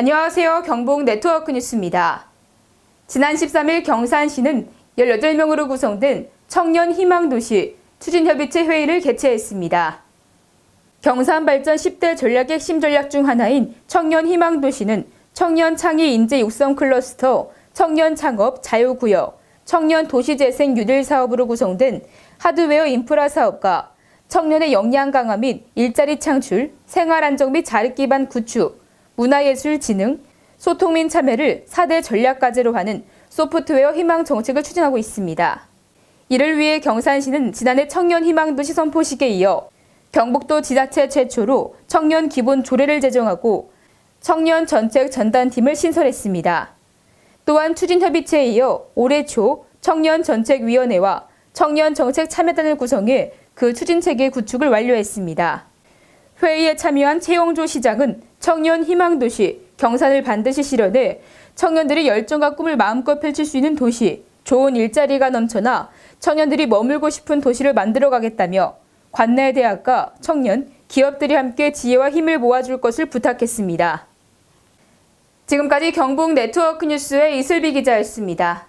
안녕하세요. 경북 네트워크 뉴스입니다. 지난 13일 경산시는 18명으로 구성된 청년 희망도시 추진협의체 회의를 개최했습니다. 경산 발전 10대 전략 핵심 전략 중 하나인 청년 희망도시는 청년 창의 인재 육성 클러스터, 청년 창업 자유구역, 청년 도시재생 뉴딜 사업으로 구성된 하드웨어 인프라 사업과 청년의 역량 강화 및 일자리 창출, 생활 안정 및 자립 기반 구축, 문화예술 진흥, 소통 및 참여를 4대 전략 과제로 하는 소프트웨어 희망 정책을 추진하고 있습니다. 이를 위해 경산시는 지난해 청년 희망도시 선포식에 이어 경북도 지자체 최초로 청년 기본 조례를 제정하고 청년 정책 전담팀을 신설했습니다. 또한 추진협의체에 이어 올해 초 청년정책위원회와 청년 정책 참여단을 구성해 그 추진체계 구축을 완료했습니다. 회의에 참여한 최영조 시장은 청년 희망 도시 경산을 반드시 실현해 청년들이 열정과 꿈을 마음껏 펼칠 수 있는 도시, 좋은 일자리가 넘쳐나 청년들이 머물고 싶은 도시를 만들어 가겠다며 관내 대학과 청년, 기업들이 함께 지혜와 힘을 모아줄 것을 부탁했습니다. 지금까지 경북 네트워크 뉴스의 이슬비 기자였습니다.